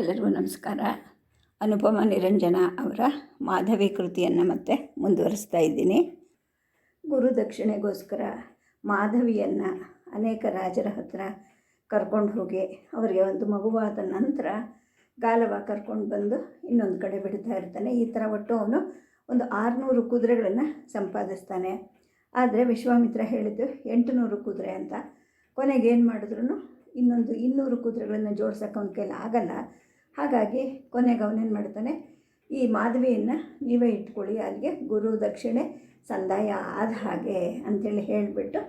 ಎಲ್ಲರಿಗೂ ನಮಸ್ಕಾರ. ಅನುಪಮ ನಿರಂಜನ ಅವರ ಮಾಧವಿ ಕೃತಿಯನ್ನು ಮತ್ತೆ ಮುಂದುವರಿಸ್ತಾ ಇದ್ದೀನಿ. ಗುರು ದಕ್ಷಿಣೆಗೋಸ್ಕರ ಮಾಧವಿಯನ್ನು ಅನೇಕ ರಾಜರ ಹತ್ರ ಕರ್ಕೊಂಡು ಹೋಗಿ ಅವರಿಗೆ ಒಂದು ಮಗುವಾದ ನಂತರ ಗಾಲವ ಕರ್ಕೊಂಡು ಬಂದು ಇನ್ನೊಂದು ಕಡೆ ಬಿಡ್ತಾ ಇರ್ತಾನೆ. ಈ ಥರ ಒಟ್ಟು ಅವನು ಒಂದು ಆರುನೂರು ಕುದುರೆಗಳನ್ನು ಸಂಪಾದಿಸ್ತಾನೆ. ಆದರೆ ವಿಶ್ವಾಮಿತ್ರ ಹೇಳಿದ್ದು ಎಂಟುನೂರು ಕುದುರೆ ಅಂತ. ಕೊನೆಗೆ ಏನು ಮಾಡಿದ್ರು ಇನ್ನೊಂದು ಇನ್ನೂರು ಕುದುರೆಗಳನ್ನು ಜೋಡ್ಸೋಕೆ ಅವನ ಕೈಲಿ ಆಗಲ್ಲ. ಹಾಗಾಗಿ ಕೊನೆಗೆ ಅವನೇನು ಮಾಡ್ತಾನೆ, ಈ ಮಾಧವಿಯನ್ನು ನೀವೇ ಇಟ್ಕೊಳ್ಳಿ, ಅಲ್ಲಿಗೆ ಗುರು ದಕ್ಷಿಣೆ ಸಂದಾಯ ಆದ ಹಾಗೆ ಅಂಥೇಳಿ ಹೇಳಿಬಿಟ್ಟು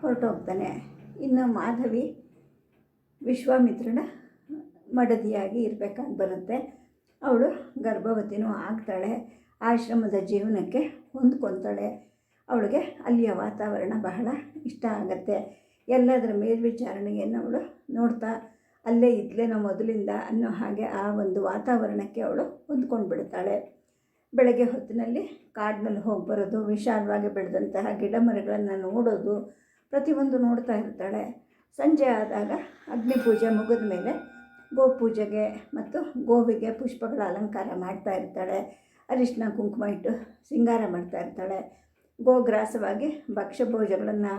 ಹೊರಟೋಗ್ತಾನೆ. ಇನ್ನು ಮಾಧವಿ ವಿಶ್ವಾಮಿತ್ರನ ಮಡದಿಯಾಗಿ ಇರಬೇಕಾಗಿ ಬರುತ್ತೆ. ಅವಳು ಗರ್ಭವತಿನೂ ಆಗ್ತಾಳೆ, ಆಶ್ರಮದ ಜೀವನಕ್ಕೆ ಹೊಂದ್ಕೊತಾಳೆ. ಅವಳಿಗೆ ಅಲ್ಲಿಯ ವಾತಾವರಣ ಬಹಳ ಇಷ್ಟ ಆಗುತ್ತೆ. ಎಲ್ಲದರ ಮೇಲ್ವಿಚಾರಣೆಯನ್ನು ಅವಳು ನೋಡ್ತಾ ಅಲ್ಲೇ ಇದ್ಲೇನೋ ಮೊದಲಿಂದ ಅನ್ನೋ ಹಾಗೆ ಆ ಒಂದು ವಾತಾವರಣಕ್ಕೆ ಅವಳು ಹೊಂದ್ಕೊಂಡು ಬಿಡ್ತಾಳೆ ಬೆಳಗ್ಗೆ ಹೊತ್ತಿನಲ್ಲಿ ಕಾಡಿನಲ್ಲಿ ಹೋಗಿ ಬರೋದು, ವಿಶಾಲವಾಗಿ ಬೆಳೆದಂತಹ ಗಿಡ ಮರಗಳನ್ನು ನೋಡೋದು, ಪ್ರತಿಯೊಂದು ನೋಡ್ತಾ ಇರ್ತಾಳೆ. ಸಂಜೆ ಆದಾಗ ಅಗ್ನಿ ಪೂಜೆ ಮುಗಿದ ಮೇಲೆ ಗೋಪೂಜೆಗೆ ಮತ್ತು ಗೋವಿಗೆ ಪುಷ್ಪಗಳ ಅಲಂಕಾರ ಮಾಡ್ತಾ ಇರ್ತಾಳೆ. ಅರಿಶಿನ, ಕುಂಕುಮ ಇಟ್ಟು ಸಿಂಗಾರ ಮಾಡ್ತಾ ಇರ್ತಾಳೆ. ಗೋಗ್ರಾಸವಾಗಿ ಭಕ್ಷ್ಯ ಭೋಜಗಳನ್ನು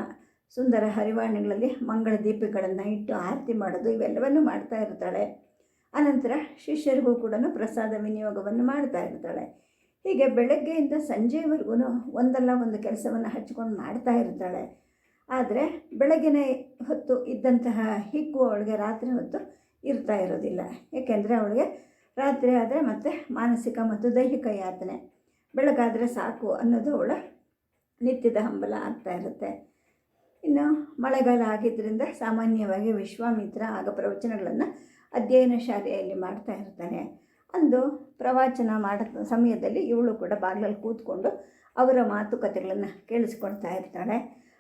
ಸುಂದರ ಹರಿವಾಣಿಗಳಲ್ಲಿ ಮಂಗಳ ದೀಪಗಳನ್ನು ಇಟ್ಟು ಆರತಿ ಮಾಡೋದು, ಇವೆಲ್ಲವನ್ನು ಮಾಡ್ತಾ ಇರ್ತಾಳೆ. ಅನಂತರ ಶಿಷ್ಯರಿಗೂ ಕೂಡ ಪ್ರಸಾದ ವಿನಿಯೋಗವನ್ನು ಮಾಡ್ತಾ ಇರ್ತಾಳೆ. ಹೀಗೆ ಬೆಳಗ್ಗೆಯಿಂದ ಸಂಜೆವರೆಗೂ ಒಂದಲ್ಲ ಒಂದು ಕೆಲಸವನ್ನು ಹಚ್ಕೊಂಡು ಮಾಡ್ತಾ ಇರ್ತಾಳೆ. ಆದರೆ ಬೆಳಗಿನ ಹೊತ್ತು ಇದ್ದಂತಹ ಹಿಕ್ಕು ಅವಳಿಗೆ ರಾತ್ರಿ ಹೊತ್ತು ಇರ್ತಾ ಇರೋದಿಲ್ಲ. ಏಕೆಂದರೆ ಅವಳಿಗೆ ರಾತ್ರಿ ಆದರೆ ಮತ್ತೆ ಮಾನಸಿಕ ಮತ್ತು ದೈಹಿಕ ಯಾತನೆ. ಬೆಳಗಾದರೆ ಸಾಕು ಅನ್ನೋದು ಅವಳ ನಿತ್ಯದ ಹಂಬಲ ಆಗ್ತಾ ಇರುತ್ತೆ. ಇನ್ನು ಮಳೆಗಾಲ ಆಗಿದ್ದರಿಂದ ಸಾಮಾನ್ಯವಾಗಿ ವಿಶ್ವಾಮಿತ್ರ ಆಗ ಪ್ರವಚನಗಳನ್ನು ಅಧ್ಯಯನ ಶಾಲೆಯಲ್ಲಿ ಮಾಡ್ತಾ ಇರ್ತಾನೆ. ಅಂದು ಪ್ರವಚನ ಮಾಡೋ ಸಮಯದಲ್ಲಿ ಇವಳು ಕೂಡ ಬಾಗಿಲಲ್ಲಿ ಕೂತ್ಕೊಂಡು ಅವರ ಮಾತುಕತೆಗಳನ್ನು ಕೇಳಿಸ್ಕೊಳ್ತಾ ಇರ್ತಾಳೆ.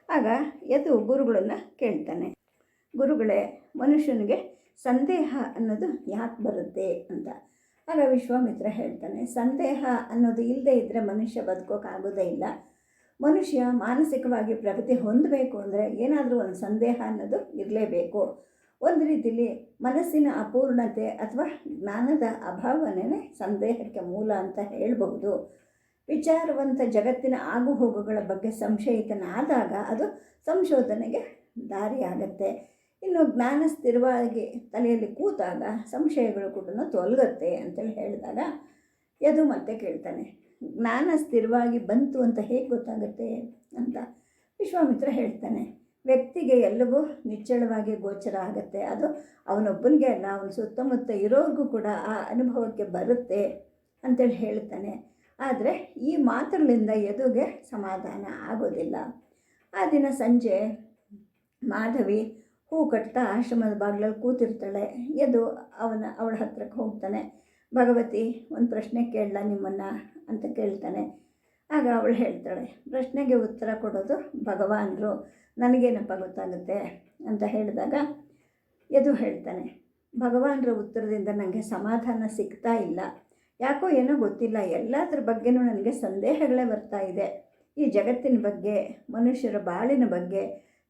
ಆಗ ಎದು ಗುರುಗಳನ್ನು ಕೇಳ್ತಾನೆ. ಗುರುಗಳೇ, ಮನುಷ್ಯನಿಗೆ ಸಂದೇಹ ಅನ್ನೋದು ಯಾಕೆ ಬರುತ್ತೆ ಅಂತ. ಆಗ ವಿಶ್ವಾಮಿತ್ರ ಹೇಳ್ತಾನೆ, ಸಂದೇಹ ಅನ್ನೋದು ಇಲ್ಲದೇ ಇದ್ದರೆ ಮನುಷ್ಯ ಬದುಕೋಕ್ಕಾಗೋದೇ ಇಲ್ಲ. ಮನುಷ್ಯ ಮಾನಸಿಕವಾಗಿ ಪ್ರಗತಿ ಹೊಂದಬೇಕು ಅಂದರೆ ಏನಾದರೂ ಒಂದು ಸಂದೇಹ ಅನ್ನೋದು ಇರಲೇಬೇಕು. ಒಂದು ರೀತಿಯಲ್ಲಿ ಮನಸ್ಸಿನ ಅಪೂರ್ಣತೆ ಅಥವಾ ಜ್ಞಾನದ ಅಭಾವನೇ ಸಂದೇಹಕ್ಕೆ ಮೂಲ ಅಂತ ಹೇಳಬಹುದು. ವಿಚಾರವಂತ ಜಗತ್ತಿನ ಆಗುಹೋಗುಗಳ ಬಗ್ಗೆ ಸಂಶಯಿತನಾದಾಗ ಅದು ಸಂಶೋಧನೆಗೆ ದಾರಿಯಾಗತ್ತೆ. ಇನ್ನು ಜ್ಞಾನ ಸ್ಥಿರವಾಗಿ ತಲೆಯಲ್ಲಿ ಕೂತಾಗ ಸಂಶಯಗಳು ಕೂಡ ತೊಲಗತ್ತೆ ಅಂತೇಳಿ ಹೇಳಿದಾಗ ಯದು ಮತ್ತೆ ಕೇಳ್ತಾನೆ. ಜ್ಞಾನ ಸ್ಥಿರವಾಗಿ ಬಂತು ಅಂತ ಹೇಗೆ ಗೊತ್ತಾಗುತ್ತೆ ಅಂತ ವಿಶ್ವಾಮಿತ್ರ ಹೇಳ್ತಾನೆ. ವ್ಯಕ್ತಿಗೆ ಎಲ್ಲವೂ ನಿಚ್ಚಳವಾಗಿ ಗೋಚರ ಆಗುತ್ತೆ. ಅದು ಅವನೊಬ್ಬನಿಗೆ ಅಲ್ಲ, ಅವನ ಸುತ್ತಮುತ್ತ ಇರೋರಿಗೂ ಕೂಡ ಆ ಅನುಭವಕ್ಕೆ ಬರುತ್ತೆ ಅಂತೇಳಿ ಹೇಳ್ತಾನೆ. ಆದರೆ ಈ ಮಾತುಗಳಿಂದ ಎದುಗೆ ಸಮಾಧಾನ ಆಗೋದಿಲ್ಲ. ಆ ದಿನ ಸಂಜೆ ಮಾಧವಿ ಹೂ ಕಟ್ತಾ ಆಶ್ರಮದ ಬಾಗಿಲಲ್ಲಿ ಕೂತಿರ್ತಾಳೆ. ಎದು ಅವನ, ಅವಳ ಹತ್ರಕ್ಕೆ ಹೋಗ್ತಾನೆ. ಭಗವತಿ, ಒಂದು ಪ್ರಶ್ನೆ ಕೇಳಲ್ಲ ನಿಮ್ಮನ್ನು ಅಂತ ಕೇಳ್ತಾನೆ. ಆಗ ಅವಳು ಹೇಳ್ತಾಳೆ, ಪ್ರಶ್ನೆಗೆ ಉತ್ತರ ಕೊಡೋದು ಭಗವಾನರು. ನನಗೇನಪ್ಪ ಗೊತ್ತಾಗುತ್ತೆ? ಅಂತ ಹೇಳಿದಾಗ ಎದು ಹೇಳ್ತಾನೆ, ಭಗವಾನರ ಉತ್ತರದಿಂದ ನನಗೆ ಸಮಾಧಾನ ಸಿಗ್ತಾ ಇಲ್ಲ. ಯಾಕೋ ಏನೋ ಗೊತ್ತಿಲ್ಲ. ಎಲ್ಲದರ ಬಗ್ಗೆನೂ ನನಗೆ ಸಂದೇಹಗಳೇ ಬರ್ತಾ ಇದೆ. ಈ ಜಗತ್ತಿನ ಬಗ್ಗೆ, ಮನುಷ್ಯರ ಬಾಳಿನ ಬಗ್ಗೆ,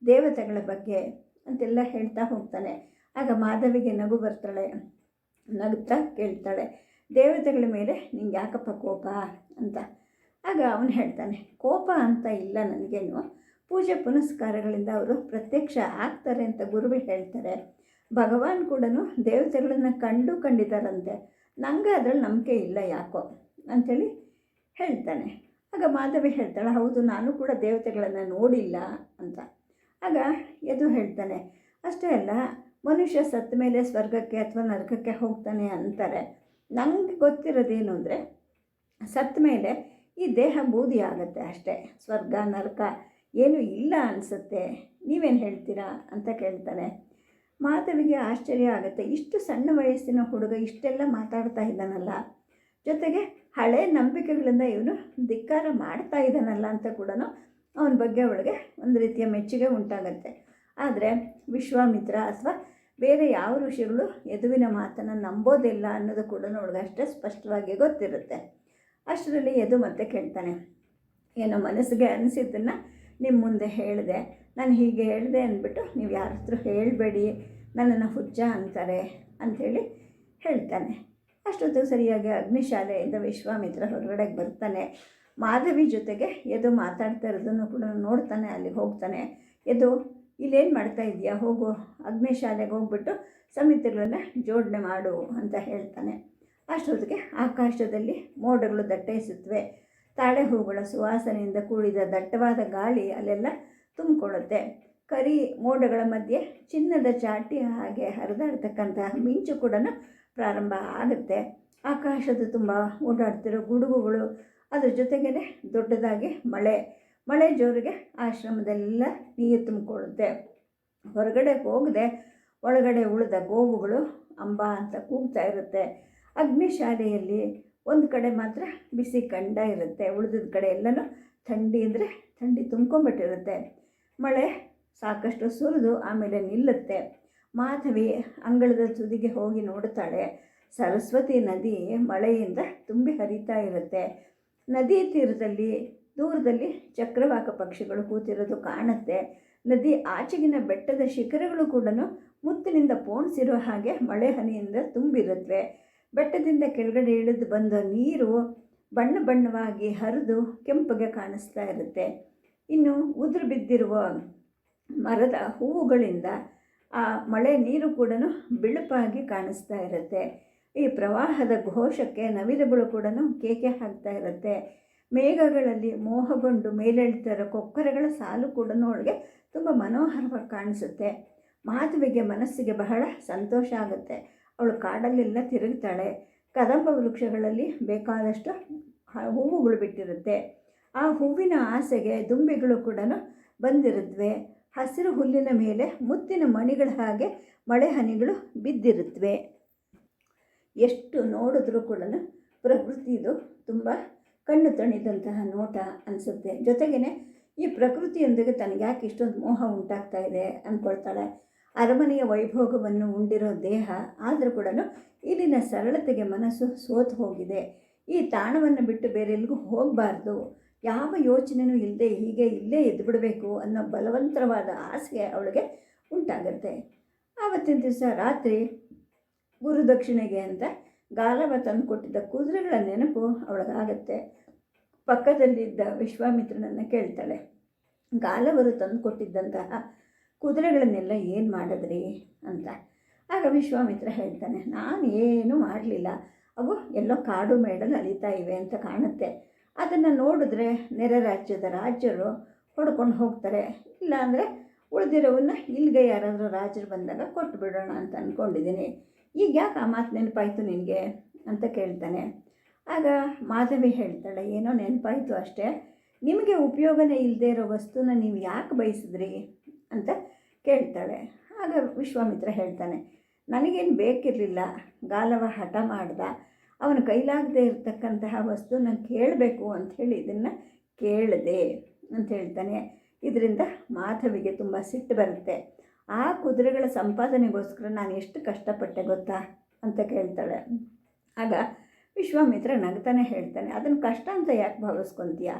ದೇವತೆಗಳ ಬಗ್ಗೆ ಅಂತೆಲ್ಲ ಹೇಳ್ತಾ ಹೋಗ್ತಾನೆ. ಆಗ ಮಾಧವಿಗೆ ನಗು ಬರ್ತಾಳೆ ನಗುತ್ತಾ ಕೇಳ್ತಾಳೆ, ದೇವತೆಗಳ ಮೇಲೆ ನಿಂಗೆ ಯಾಕಪ್ಪ ಕೋಪ? ಅಂತ. ಆಗ ಅವನು ಹೇಳ್ತಾನೆ, ಕೋಪ ಅಂತ ಇಲ್ಲ ನನಗೇನು. ಪೂಜೆ ಪುನಸ್ಕಾರಗಳಿಂದ ಅವರು ಪ್ರತ್ಯಕ್ಷ ಆಗ್ತಾರೆ ಅಂತ ಗುರುಗಳು ಹೇಳ್ತಾರೆ. ಭಗವಾನ್ ಕೂಡ ದೇವತೆಗಳನ್ನು ಕಂಡು ಕಂಡಿದ್ದಾರಂತೆ. ನನಗೆ ಅದರಲ್ಲಿ ನಂಬಿಕೆ ಇಲ್ಲ ಯಾಕೋ? ಅಂಥೇಳಿ ಹೇಳ್ತಾನೆ. ಆಗ ಮಾಧವಿ ಹೇಳ್ತಾಳೆ, ಹೌದು, ನಾನು ಕೂಡ ದೇವತೆಗಳನ್ನು ನೋಡಿಲ್ಲ. ಅಂತ. ಆಗ ಎದು ಹೇಳ್ತಾನೆ, ಅಷ್ಟೇ ಅಲ್ಲ ಮನುಷ್ಯ ಸತ್ತ ಮೇಲೆ ಸ್ವರ್ಗಕ್ಕೆ ಅಥವಾ ನರಕಕ್ಕೆ ಹೋಗ್ತಾನೆ ಅಂತಾರೆ. ನನಗೆ ಗೊತ್ತಿರೋದೇನು ಅಂದರೆ ಸತ್ತ ಮೇಲೆ ಈ ದೇಹ ಬೂದಿ ಆಗುತ್ತೆ ಅಷ್ಟೇ. ಸ್ವರ್ಗ, ನರಕ ಏನು ಇಲ್ಲ ಅನಿಸುತ್ತೆ. ನೀವೇನು ಹೇಳ್ತೀರಾ ಅಂತ ಕೇಳ್ತಾನೆ ಮಾಧವಿಗೆ ಆಶ್ಚರ್ಯ ಆಗುತ್ತೆ. ಇಷ್ಟು ಸಣ್ಣ ವಯಸ್ಸಿನ ಹುಡುಗ ಇಷ್ಟೆಲ್ಲ ಮಾತಾಡ್ತಾ ಇದ್ದಾನಲ್ಲ. ಜೊತೆಗೆ ಹಳೆ ನಂಬಿಕೆಗಳಿಂದ ಇವನು ಧಿಕ್ಕಾರ ಮಾಡ್ತಾ ಇದ್ದಾನಲ್ಲ ಅಂತ ಕೂಡ ಅವನ ಬಗ್ಗೆ ಅವಳಿಗೆ ಒಂದು ರೀತಿಯ ಮೆಚ್ಚುಗೆ ಉಂಟಾಗತ್ತೆ. ಆದರೆ ವಿಶ್ವಾಮಿತ್ರ ಅಥವಾ ಬೇರೆ ಯಾವ ಋಷಿಗಳು ಯದುವಿನ ಮಾತನ್ನು ನಂಬೋದಿಲ್ಲ ಅನ್ನೋದು ಕೂಡ ನೋಡಿದ ಅಷ್ಟೇ ಸ್ಪಷ್ಟವಾಗಿ ಗೊತ್ತಿರುತ್ತೆ. ಅಷ್ಟರಲ್ಲಿ ಯದು ಮತ್ತೆ ಕೇಳ್ತಾನೆ, ಏನೋ ಮನಸ್ಸಿಗೆ ಅನಿಸಿದ್ದನ್ನು ನಿಮ್ಮ ಮುಂದೆ ಹೇಳಿದೆ, ನಾನು ಹೀಗೆ ಹೇಳಿದೆ ಅಂದ್ಬಿಟ್ಟು ನೀವು ಯಾರ ಹತ್ರ ಹೇಳಬೇಡಿ, ನನ್ನನ್ನು ಹುಚ್ಚ ಅಂತಾರೆ ಅಂಥೇಳಿ ಹೇಳ್ತಾನೆ. ಅಷ್ಟೊತ್ತಿಗೆ ಸರಿಯಾಗಿ ಅಗ್ನಿಶಾಲೆಯಿಂದ ವಿಶ್ವಾಮಿತ್ರ ಹೊರಗಡೆಗೆ ಬರ್ತಾನೆ. ಮಾಧವಿ ಜೊತೆಗೆ ಎದು ಮಾತಾಡ್ತಾ ಇರೋದನ್ನು ಕೂಡ ನೋಡ್ತಾನೆ, ಅಲ್ಲಿಗೆ ಹೋಗ್ತಾನೆ. ಎದು ಇಲ್ಲೇನು ಮಾಡ್ತಾ ಇದೆಯಾ ಹೋಗು. ಅಗ್ನಿಶಾಲೆಗೆ ಹೋಗ್ಬಿಟ್ಟು ಸಮಿತಿಗಳನ್ನ ಜೋಡಣೆ ಮಾಡು ಅಂತ ಹೇಳ್ತಾನೆ. ಅಷ್ಟೊತ್ತಿಗೆ ಆಕಾಶದಲ್ಲಿ ಮೋಡಗಳು ದಟ್ಟೈಸುತ್ತವೆ. ತಾಳೆ ಹೂಗಳ ಸುವಾಸನೆಯಿಂದ ಕೂಡಿದ ದಟ್ಟವಾದ ಗಾಳಿ ಅಲ್ಲೆಲ್ಲ ತುಂಬಿಕೊಳ್ಳುತ್ತೆ. ಕರಿ ಮೋಡಗಳ ಮಧ್ಯೆ ಚಿನ್ನದ ಚಾಟಿ ಹಾಗೆ ಹರಿದಾಡ್ತಕ್ಕಂತಹ ಮಿಂಚು ಕೂಡ ಪ್ರಾರಂಭ ಆಗುತ್ತೆ. ಆಕಾಶದ ತುಂಬ ಓಡಾಡ್ತಿರೋ ಗುಡುಗುಗಳು ಅದ್ರ ಜೊತೆಗೇ ದೊಡ್ಡದಾಗಿ ಮಳೆ. ಮಳೆ ಜೋರಿಗೆ ಆಶ್ರಮದೆಲ್ಲ ನೀರು ತುಂಬಿಕೊಳ್ಳುತ್ತೆ. ಹೊರಗಡೆ ಹೋಗದೆ ಒಳಗಡೆ ಉಳಿದ ಗೋವುಗಳು ಅಂಬ ಅಂತ ಕೂಗ್ತಾ ಇರುತ್ತೆ. ಅಗ್ನಿಶಾಲೆಯಲ್ಲಿ ಒಂದು ಕಡೆ ಮಾತ್ರ ಬಿಸಿ ಕಂಡ ಇರುತ್ತೆ. ಉಳಿದಿದ್ದ ಕಡೆ ಎಲ್ಲನೂ ಥಂಡಿ ಅಂದರೆ ಥಂಡಿ ತುಂಬ್ಕೊಂಬಿಟ್ಟಿರುತ್ತೆ ಮಳೆ ಸಾಕಷ್ಟು ಸುರಿದು ಆಮೇಲೆ ನಿಲ್ಲುತ್ತೆ. ಮಾಧವಿ ಅಂಗಳದ ತುದಿಗೆ ಹೋಗಿ ನೋಡ್ತಾಳೆ ಸರಸ್ವತಿ ನದಿ ಮಳೆಯಿಂದ ತುಂಬಿ ಹರಿತಾ ಇರುತ್ತೆ. ನದಿ ತೀರದಲ್ಲಿ ದೂರದಲ್ಲಿ ಚಕ್ರವಾಕ ಪಕ್ಷಿಗಳು ಕೂತಿರೋದು ಕಾಣುತ್ತೆ. ನದಿ ಆಚೆಗಿನ ಬೆಟ್ಟದ ಶಿಖರಗಳು ಕೂಡ ಮುತ್ತಿನಿಂದ ಪೋಣಿಸಿರೋ ಹಾಗೆ ಮಳೆ ಹನಿಯಿಂದ ತುಂಬಿರುತ್ತವೆ ಬೆಟ್ಟದಿಂದ ಕೆಳಗಡೆ ಇಳಿದು ಬಂದ ನೀರು ಬಣ್ಣ ಬಣ್ಣವಾಗಿ ಹರಿದು ಕೆಂಪಗೆ ಕಾಣಿಸ್ತಾ ಇರುತ್ತೆ. ಇನ್ನು ಉದುರು ಬಿದ್ದಿರುವ ಮರದ ಹೂವುಗಳಿಂದ ಆ ಮಳೆ ನೀರು ಕೂಡ ಬಿಳುಪಾಗಿ ಕಾಣಿಸ್ತಾ ಇರುತ್ತೆ. ಈ ಪ್ರವಾಹದ ಘೋಷಕ್ಕೆ ನವಿಲುಗಳು ಕೂಡ ಕೇಕೆ ಹಾಕ್ತಾ ಇರುತ್ತೆ. ಮೇಘಗಳಲ್ಲಿ ಮೋಹಗೊಂಡು ಮೇಲೆಳ್ತಿರೋ ಕೊಕ್ಕರೆಗಳ ಸಾಲು ಕೂಡ ಅವಳಿಗೆ ತುಂಬ ಮನೋಹರವಾಗಿ ಕಾಣಿಸುತ್ತೆ. ಮಾಧವಿಗೆ ಮನಸ್ಸಿಗೆ ಬಹಳ ಸಂತೋಷ ಆಗುತ್ತೆ. ಅವಳು ಕಾಡಲ್ಲೆಲ್ಲ ತಿರುಗ್ತಾಳೆ. ಕದಂಬ ವೃಕ್ಷಗಳಲ್ಲಿ ಬೇಕಾದಷ್ಟು ಹೂವುಗಳು ಬಿಟ್ಟಿರುತ್ತೆ. ಆ ಹೂವಿನ ಆಸೆಗೆ ದುಂಬಿಗಳು ಕೂಡ ಬಂದಿರುತ್ತವೆ ಹಸಿರು ಹುಲ್ಲಿನ ಮೇಲೆ ಮುತ್ತಿನ ಮಣಿಗಳ ಹಾಗೆ ಮಳೆ ಹನಿಗಳು ಬಿದ್ದಿರುತ್ತವೆ ಎಷ್ಟು ನೋಡಿದ್ರೂ ಕೂಡ ಪ್ರಕೃತಿದು ತುಂಬ ಕಣ್ಣು ತಣಿದಂತಹ ನೋಟ ಅನಿಸುತ್ತೆ. ಜೊತೆಗೇ ಈ ಪ್ರಕೃತಿಯೊಂದಿಗೆ ತನಗ್ಯಾಕೆ ಇಷ್ಟೊಂದು ಮೋಹ ಉಂಟಾಗ್ತಾ ಇದೆ ಅಂದ್ಕೊಳ್ತಾಳೆ ಅರಮನೆಯ ವೈಭೋಗವನ್ನು ಉಂಡಿರೋ ದೇಹ ಆದರೂ ಕೂಡ ಇಲ್ಲಿನ ಸರಳತೆಗೆ ಮನಸ್ಸು ಸೋತು ಹೋಗಿದೆ. ಈ ತಾಣವನ್ನು ಬಿಟ್ಟು ಬೇರೆ ಎಲ್ಲಿಗೂ ಹೋಗಬಾರ್ದು. ಯಾವ ಯೋಚನೆಯೂ ಇಲ್ಲದೆ ಹೀಗೆ ಇಲ್ಲೇ ಎದ್ದುಬಿಡಬೇಕು ಅನ್ನೋ ಬಲವಂತರವಾದ ಆಸೆ ಅವಳಿಗೆ ಉಂಟಾಗುತ್ತೆ. ಆವತ್ತಿನ ದಿವಸ ರಾತ್ರಿ ಗುರುದಕ್ಷಿಣೆಗೆ ಅಂತ ಗಾಲವ ತಂದು ಕೊಟ್ಟಿದ್ದ ಕುದುರೆಗಳ ನೆನಪು ಅವಳಿಗಾಗತ್ತೆ. ಪಕ್ಕದಲ್ಲಿದ್ದ ವಿಶ್ವಾಮಿತ್ರನನ್ನು ಕೇಳ್ತಾಳೆ ಗಾಲವರು ತಂದು ಕೊಟ್ಟಿದ್ದಂತಹ ಕುದುರೆಗಳನ್ನೆಲ್ಲ ಏನು ಮಾಡಿದ್ರಿ? ಅಂತ. ಆಗ ವಿಶ್ವಾಮಿತ್ರ ಹೇಳ್ತಾನೆ ನಾನು ಏನೂ ಮಾಡಲಿಲ್ಲ. ಅವು ಎಲ್ಲೋ ಕಾಡು ಮೇಡಲ್ಲಿ ಅಲಿತಾ ಇವೆ ಅಂತ ಕಾಣುತ್ತೆ. ಅದನ್ನು ನೋಡಿದ್ರೆ ನೆರೆ ರಾಜ್ಯದ ರಾಜರು ಹೊಡ್ಕೊಂಡು ಹೋಗ್ತಾರೆ. ಇಲ್ಲಾಂದರೆ ಉಳಿದಿರೋವನ್ನ ಇಲ್ಲಿಗೆ ಯಾರಾದರೂ ರಾಜರು ಬಂದಾಗ ಕೊಟ್ಟು ಬಿಡೋಣ ಅಂತ ಅಂದ್ಕೊಂಡಿದ್ದೀನಿ ಈಗ ಯಾಕೆ ಆ ಮಾತು ನೆನಪಾಯಿತು ನಿನಗೆ? ಅಂತ ಕೇಳ್ತಾನೆ. ಆಗ ಮಾಧವಿ ಹೇಳ್ತಾಳೆ, ಏನೋ ನೆನಪಾಯಿತು ಅಷ್ಟೇ. ನಿಮಗೆ ಉಪಯೋಗನೇ ಇಲ್ಲದೆ ಇರೋ ವಸ್ತುನ ನೀವು ಯಾಕೆ ಬಯಸಿದ್ರಿ? ಅಂತ ಕೇಳ್ತಾಳೆ. ಆಗ ವಿಶ್ವಾಮಿತ್ರ ಹೇಳ್ತಾನೆ, ನನಗೇನು ಬೇಕಿರಲಿಲ್ಲ. ಗಾಲವ ಹಠ ಮಾಡ್ದ. ಅವನ ಕೈಲಾಗದೇ ಇರತಕ್ಕಂತಹ ವಸ್ತುನ ಕೇಳಬೇಕು ಅಂಥೇಳಿ ಇದನ್ನು ಕೇಳಿದೆ ಅಂತ ಹೇಳ್ತಾನೆ. ಇದರಿಂದ ಮಾಧವಿಗೆ ತುಂಬ ಸಿಟ್ಟು ಬರುತ್ತೆ. ಆ ಕುದುರೆಗಳ ಸಂಪಾದನೆಗೋಸ್ಕರ ನಾನು ಎಷ್ಟು ಕಷ್ಟಪಟ್ಟೆ ಗೊತ್ತಾ? ಅಂತ ಕೇಳ್ತಾಳೆ. ಆಗ ವಿಶ್ವಾಮಿತ್ರ ನಗ್ತಾನೆ ಹೇಳ್ತಾನೆ ಅದನ್ನು ಕಷ್ಟ ಅಂತ ಯಾಕೆ ಭಾವಿಸ್ಕೊತೀಯ?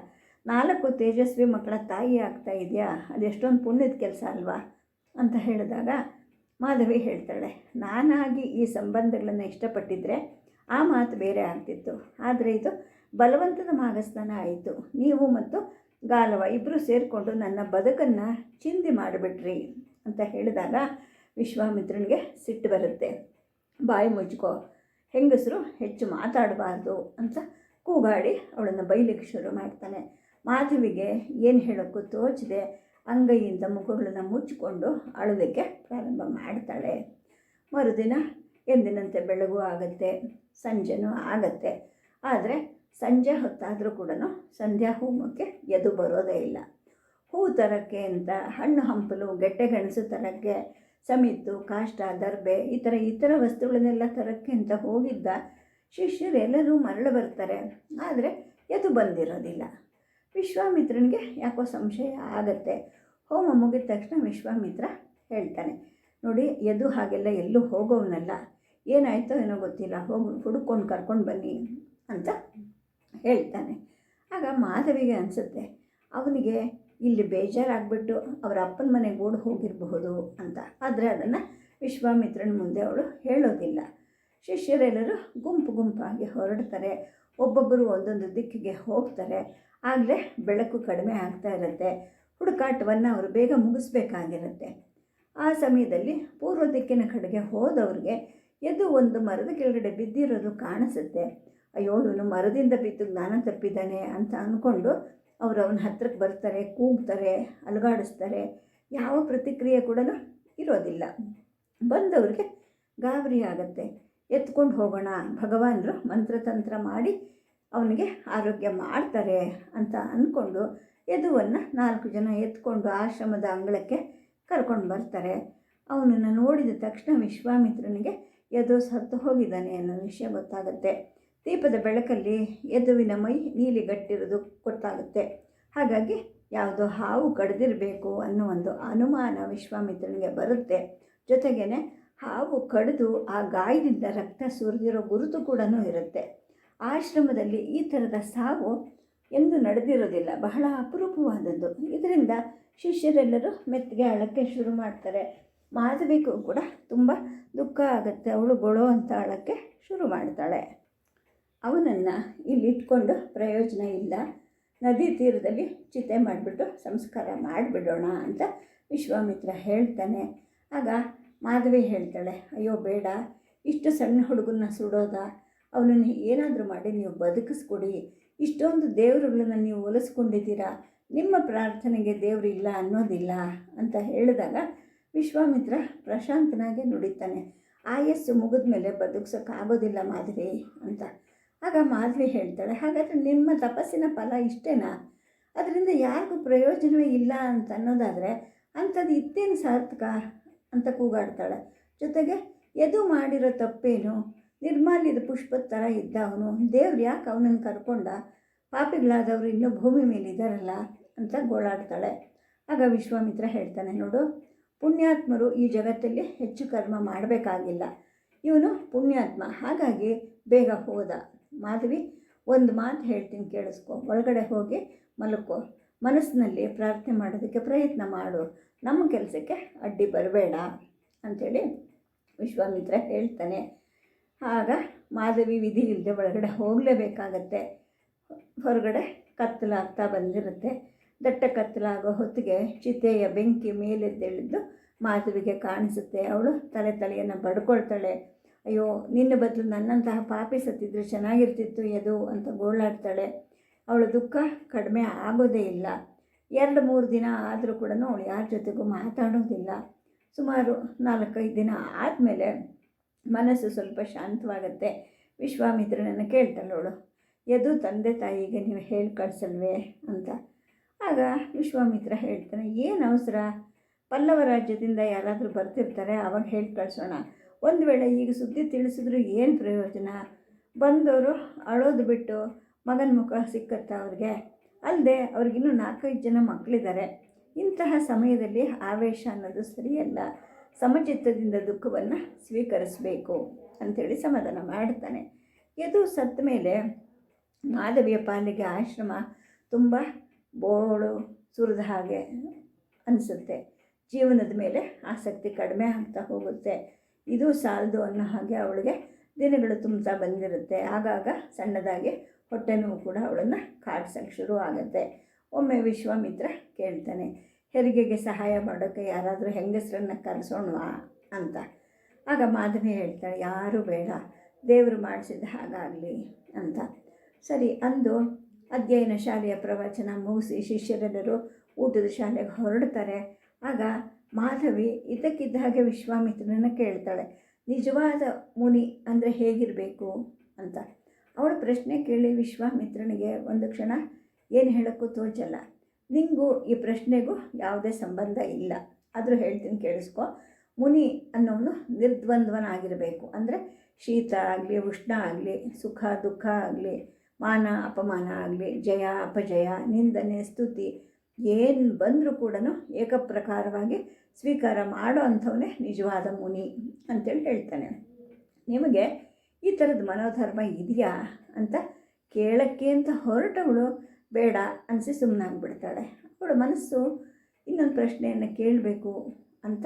ನಾಲ್ಕು ತೇಜಸ್ವಿ ಮಕ್ಕಳ ತಾಯಿ ಆಗ್ತಾ ಇದೆಯಾ? ಅದೆಷ್ಟೊಂದು ಪುಣ್ಯದ ಕೆಲಸ ಅಲ್ವಾ? ಅಂತ ಹೇಳಿದಾಗ ಮಾಧವಿ ಹೇಳ್ತಾಳೆ, ನಾನಾಗಿ ಈ ಸಂಬಂಧಗಳನ್ನು ಇಷ್ಟಪಟ್ಟಿದ್ದರೆ ಆ ಮಾತು ಬೇರೆ ಆಗ್ತಿತ್ತು. ಆದರೆ ಇದು ಬಲವಂತದ ಮಾಗಸ್ನಾನ ಆಯಿತು. ನೀವು ಮತ್ತು ಗಾಲವ ಇಬ್ಬರು ಸೇರಿಕೊಂಡು ನನ್ನ ಬದುಕನ್ನು ಚಿಂದಿ ಮಾಡಿಬಿಟ್ರಿ ಅಂತ ಹೇಳಿದಾಗ ವಿಶ್ವಾಮಿತ್ರನಿಗೆ ಸಿಟ್ಟು ಬರುತ್ತೆ. ಬಾಯಿ ಮುಚ್ಕೋ. ಹೆಂಗಸರು ಹೆಚ್ಚು ಮಾತಾಡಬಾರ್ದು ಅಂತ ಕೂಗಾಡಿ ಅವಳನ್ನು ಬೈಲಿಕ್ಕೆ ಶುರು ಮಾಡ್ತಾನೆ. ಮಾಧವಿಗೆ ಏನು ಹೇಳೋಕ್ಕೂ ತೋಚದೆ ಅಂಗೈಯಿಂದ ಮುಖಗಳನ್ನು ಮುಚ್ಚಿಕೊಂಡು ಅಳೋದಕ್ಕೆ ಪ್ರಾರಂಭ ಮಾಡ್ತಾಳೆ. ಮರುದಿನ ಎಂದಿನಂತೆ ಬೆಳಗು ಆಗುತ್ತೆ, ಸಂಜೆನೂ ಆಗತ್ತೆ. ಆದರೆ ಸಂಜೆ ಹೊತ್ತಾದರೂ ಕೂಡ ಸಂಧ್ಯಾ ಹೋಮಕ್ಕೆ ಎದು ಬರೋದೇ ಇಲ್ಲ. ಹೂ ತರಕ್ಕೆ ಅಂತ ಹಣ್ಣು ಹಂಪಲು ಗೆಡ್ಡೆ ಗೆಣಸು ತರಕ್ಕೆ ಸಮಿತ್ತು, ಕಾಷ್ಟ, ದರ್ಬೆ ಈ ಥರ ಇತರ ವಸ್ತುಗಳನ್ನೆಲ್ಲ ತರೋಕ್ಕೆ ಅಂತ ಹೋಗಿದ್ದ ಶಿಷ್ಯರೆಲ್ಲರೂ ಮರಳು ಬರ್ತಾರೆ. ಆದರೆ ಎದು ಬಂದಿರೋದಿಲ್ಲ. ವಿಶ್ವಾಮಿತ್ರನಿಗೆ ಯಾಕೋ ಸಂಶಯ ಆಗತ್ತೆ. ಹೋಮ ಮುಗಿದ ತಕ್ಷಣ ವಿಶ್ವಾಮಿತ್ರ ಹೇಳ್ತಾನೆ, ನೋಡಿ ಎದು ಹಾಗೆಲ್ಲ ಎಲ್ಲೂ ಹೋಗೋವನಲ್ಲ. ಏನಾಯಿತೋ ಏನೋ ಗೊತ್ತಿಲ್ಲ, ಹೋಗಿ ಹುಡುಕೊಂಡು ಕರ್ಕೊಂಡು ಬನ್ನಿ ಅಂತ ಹೇಳ್ತಾನೆ. ಆಗ ಮಾಧವಿಗೆ ಅನಿಸುತ್ತೆ, ಅವನಿಗೆ ಇಲ್ಲಿ ಬೇಜಾರಾಗ್ಬಿಟ್ಟು ಅವರ ಅಪ್ಪನ ಮನೆಗೆ ಓಡಿ ಹೋಗಿರಬಹುದು ಅಂತ. ಆದರೆ ಅದನ್ನು ವಿಶ್ವಾಮಿತ್ರನ ಮುಂದೆ ಅವಳು ಹೇಳೋದಿಲ್ಲ. ಶಿಷ್ಯರೆಲ್ಲರೂ ಗುಂಪು ಗುಂಪಾಗಿ ಹೊರಡ್ತಾರೆ. ಒಬ್ಬೊಬ್ಬರು ಒಂದೊಂದು ದಿಕ್ಕಿಗೆ ಹೋಗ್ತಾರೆ. ಆಗಲೇ ಬೆಳಕು ಕಡಿಮೆ ಆಗ್ತಾ ಇರುತ್ತೆ. ಹುಡುಕಾಟವನ್ನು ಅವರು ಬೇಗ ಮುಗಿಸ್ಬೇಕಾಗಿರುತ್ತೆ. ಆ ಸಮಯದಲ್ಲಿ ಪೂರ್ವ ದಿಕ್ಕಿನ ಕಡೆಗೆ ಹೋದವ್ರಿಗೆ ಎದು ಒಂದು ಮರದ ಕೆಳಗಡೆ ಬಿದ್ದಿರೋದು ಕಾಣಿಸುತ್ತೆ. ಅಯ್ಯೋ, ಇವನು ಮರದಿಂದ ಬಿದ್ದು ಜ್ಞಾನ ತಪ್ಪಿದ್ದಾನೆ ಅಂತ ಅಂದ್ಕೊಂಡು ಅವರು ಅವನ ಹತ್ರಕ್ಕೆ ಬರ್ತಾರೆ, ಕೂಗ್ತಾರೆ, ಅಲುಗಾಡಿಸ್ತಾರೆ, ಯಾವ ಪ್ರತಿಕ್ರಿಯೆ ಕೂಡ ಇರೋದಿಲ್ಲ. ಬಂದವ್ರಿಗೆ ಗಾಬರಿ ಆಗುತ್ತೆ. ಎತ್ಕೊಂಡು ಹೋಗೋಣ, ಭಗವಾನರು ಮಂತ್ರತಂತ್ರ ಮಾಡಿ ಅವನಿಗೆ ಆರೋಗ್ಯ ಮಾಡ್ತಾರೆ ಅಂತ ಅಂದ್ಕೊಂಡು ಯದುವನ್ನು ನಾಲ್ಕು ಜನ ಎತ್ಕೊಂಡು ಆಶ್ರಮದ ಅಂಗಳಕ್ಕೆ ಕರ್ಕೊಂಡು ಬರ್ತಾರೆ. ಅವನನ್ನು ನೋಡಿದ ತಕ್ಷಣ ವಿಶ್ವಾಮಿತ್ರನಿಗೆ ಯದು ಸತ್ತು ಹೋಗಿದ್ದಾನೆ ಅನ್ನೋ ವಿಷಯ ಗೊತ್ತಾಗುತ್ತೆ. ದೀಪದ ಬೆಳಕಲ್ಲಿ ಯದುವಿನ ಮೈ ನೀಲಿಗಟ್ಟಿರೋದು ಗೊತ್ತಾಗುತ್ತೆ. ಹಾಗಾಗಿ ಯಾವುದೋ ಹಾವು ಕಡ್ದಿರಬೇಕು ಅನ್ನೋ ಒಂದು ಅನುಮಾನ ವಿಶ್ವಾಮಿತ್ರನಿಗೆ ಬರುತ್ತೆ. ಜೊತೆಗೇ ಹಾವು ಕಡಿದು ಆ ಗಾಯದಿಂದ ರಕ್ತ ಸುರಿದಿರೋ ಗುರುತು ಕೂಡ ಇರುತ್ತೆ. ಆಶ್ರಮದಲ್ಲಿ ಈ ಥರದ ಸಾವು ಎಂದು ನಡೆದಿರೋದಿಲ್ಲ. ಬಹಳ ಅಪರೂಪವಾದದ್ದು. ಇದರಿಂದ ಶಿಷ್ಯರೆಲ್ಲರೂ ಮೆತ್ತಿಗೆ ಅಳಕ್ಕೆ ಶುರು ಮಾಡ್ತಾರೆ. ಮಾಧವಿಗೂ ಕೂಡ ತುಂಬ ದುಃಖ ಆಗುತ್ತೆ. ಅವಳು ಗೊಳೋ ಅಂತ ಅಳಕ್ಕೆ ಶುರು ಮಾಡ್ತಾಳೆ. ಅವನನ್ನು ಇಲ್ಲಿ ಇಟ್ಕೊಂಡು ಪ್ರಯೋಜನ ಇಲ್ಲ. ನದಿ ತೀರದಲ್ಲಿ ಚಿತೆ ಮಾಡಿಬಿಟ್ಟು ಸಂಸ್ಕಾರ ಮಾಡಿಬಿಡೋಣ ಅಂತ ವಿಶ್ವಾಮಿತ್ರ ಹೇಳ್ತಾನೆ. ಆಗ ಮಾಧವಿ ಹೇಳ್ತಾಳೆ, ಅಯ್ಯೋ ಬೇಡ, ಇಷ್ಟು ಸಣ್ಣ ಹುಡುಗನ್ನ ಸುಡೋದ. ಅವನನ್ನು ಏನಾದರೂ ಮಾಡಿ ನೀವು ಬದುಕಿಸ್ಕೊಡಿ. ಇಷ್ಟೊಂದು ದೇವರುಗಳನ್ನ ನೀವು ಒಲಿಸ್ಕೊಂಡಿದ್ದೀರಾ. ನಿಮ್ಮ ಪ್ರಾರ್ಥನೆಗೆ ದೇವರು ಇಲ್ಲ ಅನ್ನೋದಿಲ್ಲ ಅಂತ ಹೇಳಿದಾಗ ವಿಶ್ವಾಮಿತ್ರ ಪ್ರಶಾಂತನಾಗೆ ನುಡಿತಾನೆ. ಆಯಸ್ಸು ಮುಗಿದ ಮೇಲೆ ಬದುಕ್ಸೋಕ್ಕಾಗೋದಿಲ್ಲ ಮಾಧವಿ ಅಂತ ಆಗ ಮಾಧವಿ ಹೇಳ್ತಾಳೆ, ಹಾಗಾದರೆ ನಿಮ್ಮ ತಪಸ್ಸಿನ ಫಲ ಇಷ್ಟೇನಾ? ಅದರಿಂದ ಯಾರಿಗೂ ಪ್ರಯೋಜನವೇ ಇಲ್ಲ ಅಂತ ಅನ್ನೋದಾದರೆ ಅಂಥದ್ದು ಇತ್ತೇನು ಸಾರ್ಥಕ ಅಂತ ಕೂಗಾಡ್ತಾಳೆ. ಜೊತೆಗೆ ಎದು ಮಾಡಿರೋ ತಪ್ಪೇನು? ನಿರ್ಮಾಲ್ಯದ ಪುಷ್ಪದ ಥರ ಇದ್ದ ಅವನು ದೇವ್ರು ಯಾಕೆ ಅವನನ್ನು ಕರ್ಕೊಂಡ? ಪಾಪಿಗಳಾದವರು ಇನ್ನೂ ಭೂಮಿ ಮೇಲೆ ಇದ್ದಾರಲ್ಲ ಅಂತ ಗೋಳಾಡ್ತಾಳೆ. ಆಗ ವಿಶ್ವಾಮಿತ್ರ ಹೇಳ್ತಾನೆ, ನೋಡು, ಪುಣ್ಯಾತ್ಮರು ಈ ಜಗತ್ತಲ್ಲಿ ಹೆಚ್ಚು ಕರ್ಮ ಮಾಡಬೇಕಾಗಿಲ್ಲ. ಇವನು ಪುಣ್ಯಾತ್ಮ, ಹಾಗಾಗಿ ಬೇಗ ಹೋದ. ಮಾಧವಿ, ಒಂದು ಮಾತು ಹೇಳ್ತೀನಿ ಕೇಳಿಸ್ಕೊ. ಒಳಗಡೆ ಹೋಗಿ ಮಲಕೋ. ಮನಸ್ಸಿನಲ್ಲಿ ಪ್ರಾರ್ಥನೆ ಮಾಡೋದಕ್ಕೆ ಪ್ರಯತ್ನ ಮಾಡು. ನಮ್ಮ ಕೆಲಸಕ್ಕೆ ಅಡ್ಡಿ ಬರಬೇಡ ಅಂಥೇಳಿ ವಿಶ್ವಾಮಿತ್ರ ಹೇಳ್ತಾನೆ. ಆಗ ಮಾಧವಿ ವಿಧಿ ಇಲ್ಲದೆ ಒಳಗಡೆ ಹೋಗಲೇಬೇಕಾಗತ್ತೆ. ಹೊರಗಡೆ ಕತ್ತಲಾಗ್ತಾ ಬಂದಿರುತ್ತೆ. ದಟ್ಟ ಕತ್ತಲಾಗೋ ಹೊತ್ತಿಗೆ ಚಿತೆಯ ಬೆಂಕಿ ಮೇಲೆದ್ದೇಳಿದ್ದು ಮಾಧವಿಗೆ ಕಾಣಿಸುತ್ತೆ. ಅವಳು ತಲೆ ತಲೆಯನ್ನು ಬಡ್ಕೊಳ್ತಾಳೆ. ಅಯ್ಯೋ, ನಿನ್ನ ಬದಲು ನನ್ನಂತಹ ಪಾಪಿ ಸತ್ತಿದ್ರೆ ಚೆನ್ನಾಗಿರ್ತಿತ್ತು ಎದು ಅಂತ ಗೋಳಾಡ್ತಾಳೆ. ಅವಳ ದುಃಖ ಕಡಿಮೆ ಆಗೋದೇ ಇಲ್ಲ. ಎರಡು ಮೂರು ದಿನ ಆದರೂ ಕೂಡ ಅವಳು ಯಾರ ಜೊತೆಗೂ ಮಾತಾಡೋದಿಲ್ಲ. ಸುಮಾರು ನಾಲ್ಕೈದು ದಿನ ಆದಮೇಲೆ ಮನಸ್ಸು ಸ್ವಲ್ಪ ಶಾಂತವಾಗುತ್ತೆ. ವಿಶ್ವಾಮಿತ್ರನನ್ನು ಕೇಳ್ತಾಳೆ ಅವಳು ಎದು ತಂದೆ ತಾಯಿಗೆ ನೀವು ಹೇಳಿ ಕಳಿಸಲ್ವೇ? ಅಂತ. ಆಗ ವಿಶ್ವಾಮಿತ್ರ ಹೇಳ್ತಾನೆ, ಏನು ಅವಸರ? ಪಲ್ಲವ ರಾಜ್ಯದಿಂದ ಯಾರಾದರೂ ಬರ್ತಿರ್ತಾರೆ ಆವಾಗ ಹೇಳಿ ಕಳಿಸೋಣ. ಒಂದು ವೇಳೆ ಈಗ ಸುದ್ದಿ ತಿಳಿಸಿದ್ರು ಏನು ಪ್ರಯೋಜನ? ಬಂದವರು ಅಳೋದು ಬಿಟ್ಟು ಮಗನ ಮುಖ ಸಿಕ್ಕತ್ತ ಅವ್ರಿಗೆ. ಅಲ್ಲದೆ ಅವ್ರಿಗಿನ್ನೂ ನಾಲ್ಕೈದು ಜನ ಮಕ್ಕಳಿದ್ದಾರೆ ಇಂತಹ ಸಮಯದಲ್ಲಿ ಆವೇಶ ಅನ್ನೋದು ಸರಿಯಲ್ಲ. ಸಮಚಿತ್ತದಿಂದ ದುಃಖವನ್ನು ಸ್ವೀಕರಿಸಬೇಕು ಅಂಥೇಳಿ ಸಮಾಧಾನ ಮಾಡ್ತಾನೆ. ಇದು ಸತ್ತ ಮೇಲೆ ಮಾಧವಿಯ ಪಾಲಿಗೆ ಆಶ್ರಮ ತುಂಬ ಬೋಳು, ಸುರಿದ ಹಾಗೆ ಅನಿಸುತ್ತೆ. ಜೀವನದ ಮೇಲೆ ಆಸಕ್ತಿ ಕಡಿಮೆ ಆಗ್ತಾ ಹೋಗುತ್ತೆ. ಇದು ಸಾಲದು ಅನ್ನೋ ಹಾಗೆ ಅವಳಿಗೆ ದಿನಗಳು ತುಂಬ್ತಾ ಬಂದಿರುತ್ತೆ. ಆಗಾಗ ಸಣ್ಣದಾಗಿ ಹೊಟ್ಟೆ ನೋವು ಕೂಡ ಅವಳನ್ನು ಕಾಡ್ಸೋಕ್ಕೆ ಶುರು ಆಗುತ್ತೆ. ಒಮ್ಮೆ ವಿಶ್ವಾಮಿತ್ರ ಕೇಳ್ತಾನೆ, ಹೆರಿಗೆಗೆ ಸಹಾಯ ಮಾಡೋಕ್ಕೆ ಯಾರಾದರೂ ಹೆಂಗಸರನ್ನು ಕರೆಸೋಣವಾ ಅಂತ. ಆಗ ಮಾಧವಿ ಹೇಳ್ತಾಳೆ, ಯಾರೂ ಬೇಡ, ದೇವರು ಮಾಡಿಸಿದ ಹಾಗಾಗಲಿ ಅಂತ. ಸರಿ, ಅಂದು ಅಧ್ಯಯನ ಶಾಲೆಯ ಪ್ರವಚನ ಮುಗಿಸಿ ಶಿಷ್ಯರೆಲ್ಲರೂ ಊಟದ ಶಾಲೆಗೆ ಹೊರಡ್ತಾರೆ. ಆಗ ಮಾಧವಿ ಇದ್ದಕ್ಕಿದ್ದ ಹಾಗೆ ವಿಶ್ವಾಮಿತ್ರನನ್ನು ಕೇಳ್ತಾಳೆ. ನಿಜವಾದ ಮುನಿ ಅಂದರೆ ಹೇಗಿರಬೇಕು ಅಂತ. ಅವಳ ಪ್ರಶ್ನೆ ಕೇಳಿ ವಿಶ್ವಾಮಿತ್ರನಿಗೆ ಒಂದು ಕ್ಷಣ, ಏನು ಹೇಳೋಕ್ಕೂ ತೋಚಲ್ಲ. ನಿಂಗೂ ಈ ಪ್ರಶ್ನೆಗೂ ಯಾವುದೇ ಸಂಬಂಧ ಇಲ್ಲ. ಆದರೂ ಹೇಳ್ತೀನಿ ಕೇಳಿಸ್ಕೊ. ಮುನಿ ಅನ್ನೋನು ನಿರ್ದ್ವಂದ್ವನಾಗಿರಬೇಕು. ಅಂದರೆ ಶೀತ ಆಗಲಿ, ಉಷ್ಣ ಆಗಲಿ, ಸುಖ, ದುಃಖ ಆಗಲಿ, ಮಾನ, ಅಪಮಾನ ಆಗಲಿ, ಜಯ, ಅಪಜಯ, ನಿಂದನೆ, ಸ್ತುತಿ, ಏನು ಬಂದರೂ ಕೂಡ ಏಕಪ್ರಕಾರವಾಗಿ ಸ್ವೀಕಾರ ಮಾಡೋ ಅಂಥವನೇ ನಿಜವಾದ ಮುನಿ ಅಂತೇಳಿ ಹೇಳ್ತಾನೆ. ನಿಮಗೆ ಈ ಥರದ ಮನೋಧರ್ಮ ಇದೆಯಾ ಅಂತ ಕೇಳಕ್ಕೆ ಅಂತ ಹೊರಟವಳು ಬೇಡ ಅನಿಸಿ ಸುಮ್ಮನಾಗ್ಬಿಡ್ತಾಳೆ ಅವಳ ಮನಸ್ಸು ಇನ್ನೊಂದು ಪ್ರಶ್ನೆಯನ್ನು ಕೇಳಬೇಕು ಅಂತ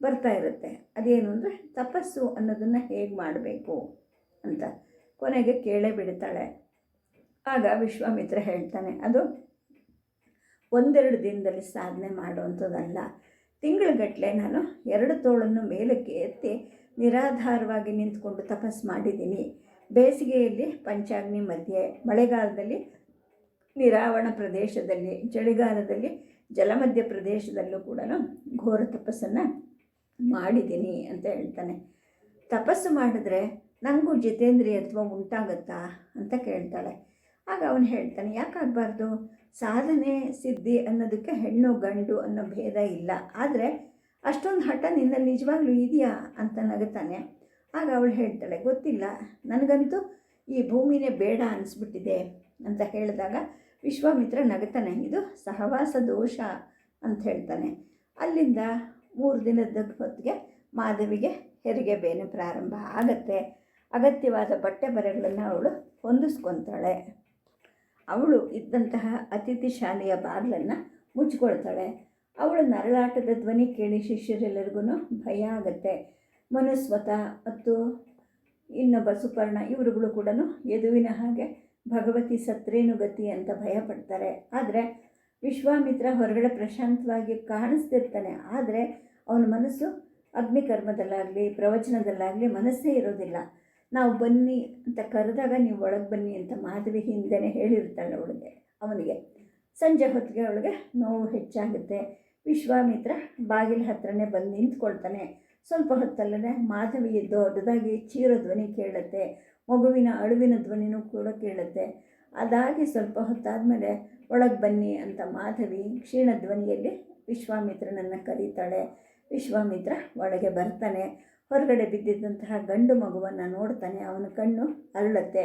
ಬರ್ತಾ ಇರುತ್ತೆ. ಅದೇನು ಅಂದರೆ ತಪಸ್ಸು ಅನ್ನೋದನ್ನು ಹೇಗೆ ಮಾಡಬೇಕು ಅಂತ ಕೊನೆಗೆ ಕೇಳೇ ಬಿಡ್ತಾಳೆ. ಆಗ ವಿಶ್ವಾಮಿತ್ರ ಹೇಳ್ತಾನೆ, ಅದು ಒಂದೆರಡು ದಿನದಲ್ಲಿ ಸಾಧನೆ ಮಾಡುವಂಥದ್ದಲ್ಲ. ತಿಂಗಳುಗಟ್ಟಲೆ ನಾನು ಎರಡು ತೋಳನ್ನು ಮೇಲಕ್ಕೆ ಎತ್ತಿ ನಿರಾಧಾರವಾಗಿ ನಿಂತ್ಕೊಂಡು ತಪಸ್ಸು ಮಾಡಿದ್ದೀನಿ. ಬೇಸಿಗೆಯಲ್ಲಿ ಪಂಚಾಗ್ನಿ ಮಧ್ಯೆ, ಮಳೆಗಾಲದಲ್ಲಿ ನಿರಾವಣ ಪ್ರದೇಶದಲ್ಲಿ, ಚಳಿಗಾಲದಲ್ಲಿ ಜಲಮಧ್ಯ ಪ್ರದೇಶದಲ್ಲೂ ಕೂಡ ಘೋರ ತಪಸ್ಸನ್ನು ಮಾಡಿದ್ದೀನಿ ಅಂತ ಹೇಳ್ತಾನೆ. ತಪಸ್ಸು ಮಾಡಿದ್ರೆ ನನಗೂ ಜಿತೇಂದ್ರಿಯತ್ವ ಉಂಟಾಗುತ್ತಾ ಅಂತ ಕೇಳ್ತಾಳೆ. ಆಗ ಅವನು ಹೇಳ್ತಾನೆ ಯಾಕಾಗಬಾರ್ದು ಸಾಧನೆ, ಸಿದ್ಧಿ ಅನ್ನೋದಕ್ಕೆ ಹೆಣ್ಣು, ಗಂಡು ಅನ್ನೋ ಭೇದ ಇಲ್ಲ. ಆದರೆ ಅಷ್ಟೊಂದು ಹಠ ನಿನ್ನಲ್ಲಿ ನಿಜವಾಗ್ಲೂ ಇದೆಯಾ? ಅಂತ ನಗುತ್ತಾನೆ. ಆಗ ಅವಳು ಹೇಳ್ತಾಳೆ, ಗೊತ್ತಿಲ್ಲ. ನನಗಂತೂ ಈ ಭೂಮಿನೇ ಬೇಡ ಅನಿಸ್ಬಿಟ್ಟಿದೆ. ಅಂತ ಹೇಳಿದಾಗ ವಿಶ್ವಾಮಿತ್ರ ನಗುತ್ತಾನೆ, ಇದು ಸಹವಾಸ ದೋಷ ಅಂತ ಹೇಳ್ತಾನೆ. ಅಲ್ಲಿಂದ ಮೂರು ದಿನದ ಹೊತ್ತಿಗೆ ಮಾಧವಿಗೆ ಹೆರಿಗೆ ಬೇನೆ ಪ್ರಾರಂಭ ಆಗತ್ತೆ. ಅಗತ್ಯವಾದ ಬಟ್ಟೆ ಬರೆಗಳನ್ನು ಅವಳು ಹೊಂದಿಸ್ಕೊತಾಳೆ. ಅವಳು ಇದ್ದಂತಹ ಅತಿಥಿ ಶಾಲೆಯ ಬಾಗಿಲನ್ನು ಮುಚ್ಕೊಳ್ತಾಳೆ ಅವಳು ನರಳಾಟದ ಧ್ವನಿ ಕೇಳಿ ಶಿಷ್ಯರೆಲ್ಲರಿಗೂ ಭಯ ಆಗುತ್ತೆ. ಮನುಸ್ವತ ಮತ್ತು ಇನ್ನೊಬ್ಬ ಸುಪರ್ಣ ಇವರುಗಳು ಕೂಡ ಯದುವಿನ ಹಾಗೆ ಭಗವತಿ ಸತ್ರೇನು ಗತಿ ಅಂತ ಭಯಪಡ್ತಾರೆ. ಆದರೆ ವಿಶ್ವಾಮಿತ್ರ ಹೊರಗಡೆ ಪ್ರಶಾಂತವಾಗಿ ಕಾಣಿಸ್ತಿರ್ತಾನೆ. ಆದರೆ ಅವನ ಮನಸ್ಸು ಅಗ್ನಿಕರ್ಮದಲ್ಲಾಗಲಿ, ಪ್ರವಚನದಲ್ಲಾಗಲಿ ಮನಸ್ಸೇ ಇರೋದಿಲ್ಲ. ನಾವು ಬನ್ನಿ ಅಂತ ಕರೆದಾಗ ನೀವು ಒಳಗೆ ಬನ್ನಿ ಅಂತ ಮಾಧವಿ ಹಿಂದೆನೇ ಹೇಳಿರ್ತಾಳೆ ಅವಳಿಗೆ, ಅವನಿಗೆ. ಸಂಜೆ ಹೊತ್ತಿಗೆ ಅವಳಿಗೆ ನೋವು ಹೆಚ್ಚಾಗುತ್ತೆ. ವಿಶ್ವಾಮಿತ್ರ ಬಾಗಿಲ ಹತ್ರನೇ ಬಂದು ನಿಂತ್ಕೊಳ್ತಾನೆ. ಸ್ವಲ್ಪ ಹೊತ್ತಲ್ಲೇ ಮಾಧವಿ ದೊಡ್ಡದಾಗಿ ಚೀರ ಧ್ವನಿ ಕೇಳುತ್ತೆ, ಮಗುವಿನ ಅಳುವಿನ ಧ್ವನಿನೂ ಕೂಡ ಕೇಳುತ್ತೆ. ಅದಾಗಿ ಸ್ವಲ್ಪ ಹೊತ್ತಾದಮೇಲೆ ಒಳಗೆ ಬನ್ನಿ ಅಂತ ಮಾಧವಿ ಕ್ಷೀಣ ಧ್ವನಿಯಲ್ಲಿ ವಿಶ್ವಾಮಿತ್ರನನ್ನು ಕರೀತಾಳೆ. ವಿಶ್ವಾಮಿತ್ರ ಒಳಗೆ ಬರ್ತಾನೆ. ಹೊರಗಡೆ ಬಿದ್ದಿದ್ದಂತಹ ಗಂಡು ಮಗುವನ್ನು ನೋಡ್ತಾನೆ ಅವನ ಕಣ್ಣು ಅರಳತ್ತೆ.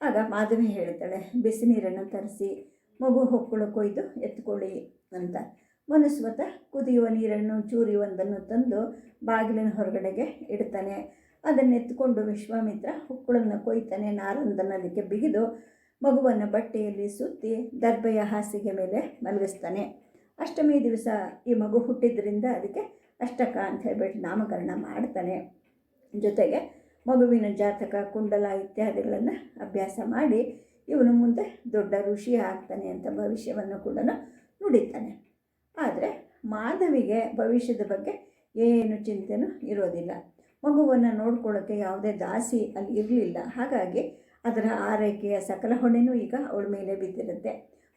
ಆಗ ಮಾಧವಿ ಹೇಳ್ತಾಳೆ, ಬಿಸಿ ನೀರನ್ನು ತರಿಸಿ, ಮಗು ಹೊಕ್ಕಳು ಕೊಯ್ದು ಎತ್ಕೊಳ್ಳಿ ಅಂತ. ಮನುಸ್ವತ ಕುದಿಯುವ ನೀರನ್ನು ಚೂರಿ ಒಂದನ್ನು ತಂದು ಬಾಗಿಲಿನ ಹೊರಗಡೆಗೆ ಇಡ್ತಾನೆ. ಅದನ್ನು ಎತ್ಕೊಂಡು ವಿಶ್ವಾಮಿತ್ರ ಹುಕ್ಕಳನ್ನು ಕೊಯ್ತಾನೆ. ನಾರೊಂದನ್ನು ಅದಕ್ಕೆ ಬಿಗಿದು ಮಗುವನ್ನು ಬಟ್ಟೆಯಲ್ಲಿ ಸುತ್ತಿ ದರ್ಬೆಯ ಹಾಸಿಗೆ ಮೇಲೆ ಮಲಗಿಸ್ತಾನೆ. ಅಷ್ಟಮಿ ದಿವಸ ಈ ಮಗು ಹುಟ್ಟಿದ್ರಿಂದ ಅದಕ್ಕೆ ಅಷ್ಟಕ ಅಂತ ಹೇಳ್ಬಿಟ್ಟು ನಾಮಕರಣ ಮಾಡ್ತಾನೆ. ಜೊತೆಗೆ ಮಗುವಿನ ಜಾತಕ, ಕುಂಡಲ ಇತ್ಯಾದಿಗಳನ್ನು ಅಭ್ಯಾಸ ಮಾಡಿ ಇವನು ಮುಂದೆ ದೊಡ್ಡ ಋಷಿ ಆಗ್ತಾನೆ ಅಂತ ಭವಿಷ್ಯವನ್ನು ಕೂಡ ನುಡಿತಾನೆ. ಆದರೆ ಮಾಧವಿಗೆ ಭವಿಷ್ಯದ ಬಗ್ಗೆ ಏನು ಚಿಂತೆನೂ ಇರೋದಿಲ್ಲ. ಮಗುವನ್ನು ನೋಡ್ಕೊಳ್ಳೋಕ್ಕೆ ಯಾವುದೇ ದಾಸಿ ಅಲ್ಲಿ ಇರಲಿಲ್ಲ. ಹಾಗಾಗಿ ಅದರ ಆರೈಕೆಯ ಸಕಲ ಹೊಣೆನೂ ಈಗ ಅವಳ ಮೇಲೆ ಬಿದ್ದಿರುತ್ತೆ.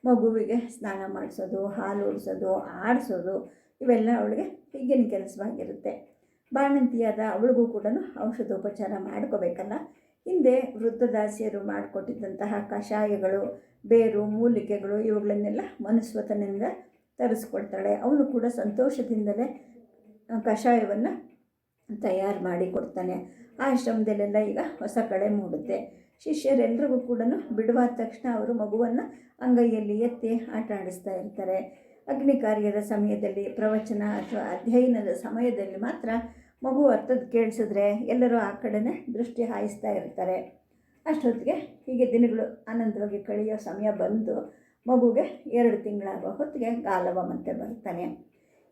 ಮಗುವಿಗೆ ಸ್ನಾನ ಮಾಡಿಸೋದು, ಹಾಲು ಉಡಿಸೋದು, ಆಡಿಸೋದು ಇವೆಲ್ಲ ಅವಳಿಗೆ ಈಗಿನ ಕೆಲಸವಾಗಿರುತ್ತೆ. ಬಾಣಂತಿಯಾದ ಅವಳಿಗೂ ಕೂಡ ಔಷಧೋಪಚಾರ ಮಾಡ್ಕೋಬೇಕಲ್ಲ. ಹಿಂದೆ ವೃದ್ಧದಾಸಿಯರು ಮಾಡಿಕೊಟ್ಟಿದ್ದಂತಹ ಕಷಾಯಗಳು, ಬೇರು, ಮೂಲಿಕೆಗಳು ಇವುಗಳನ್ನೆಲ್ಲ ಮನಸ್ವತನಿಂದ ತರಿಸ್ಕೊಡ್ತಾಳೆ. ಅವನು ಕೂಡ ಸಂತೋಷದಿಂದಲೇ ಕಷಾಯವನ್ನು ತಯಾರು ಮಾಡಿ ಕೊಡ್ತಾನೆ. ಆಶ್ರಮದಲ್ಲೆಲ್ಲ ಈಗ ಹೊಸ ಕಳೆ ಮೂಡುತ್ತೆ. ಶಿಷ್ಯರೆಲ್ಲರಿಗೂ ಕೂಡ ಬಿಡುವಾದ ತಕ್ಷಣ ಅವರು ಮಗುವನ್ನು ಅಂಗೈಯಲ್ಲಿ ಎತ್ತಿ ಆಟ ಆಡಿಸ್ತಾ ಇರ್ತಾರೆ. ಅಗ್ನಿ ಕಾರ್ಯದ ಸಮಯದಲ್ಲಿ, ಪ್ರವಚನ ಅಥವಾ ಅಧ್ಯಯನದ ಸಮಯದಲ್ಲಿ ಮಾತ್ರ ಮಗು ಅರ್ಥದ್ದು ಕೇಳಿಸಿದ್ರೆ ಎಲ್ಲರೂ ಆ ಕಡೆನೆ ದೃಷ್ಟಿ ಹಾಯಿಸ್ತಾ ಇರ್ತಾರೆ. ಅಷ್ಟೊತ್ತಿಗೆ ಹೀಗೆ ದಿನಗಳು ಆನಂದವಾಗಿ ಕಳೆಯೋ ಸಮಯ ಬಂದು ಮಗುಗೆ ಎರಡು ತಿಂಗಳಾಗೋ ಹೊತ್ತಿಗೆ ಗಾಲವ ಮತ್ತೆ ಬರ್ತಾನೆ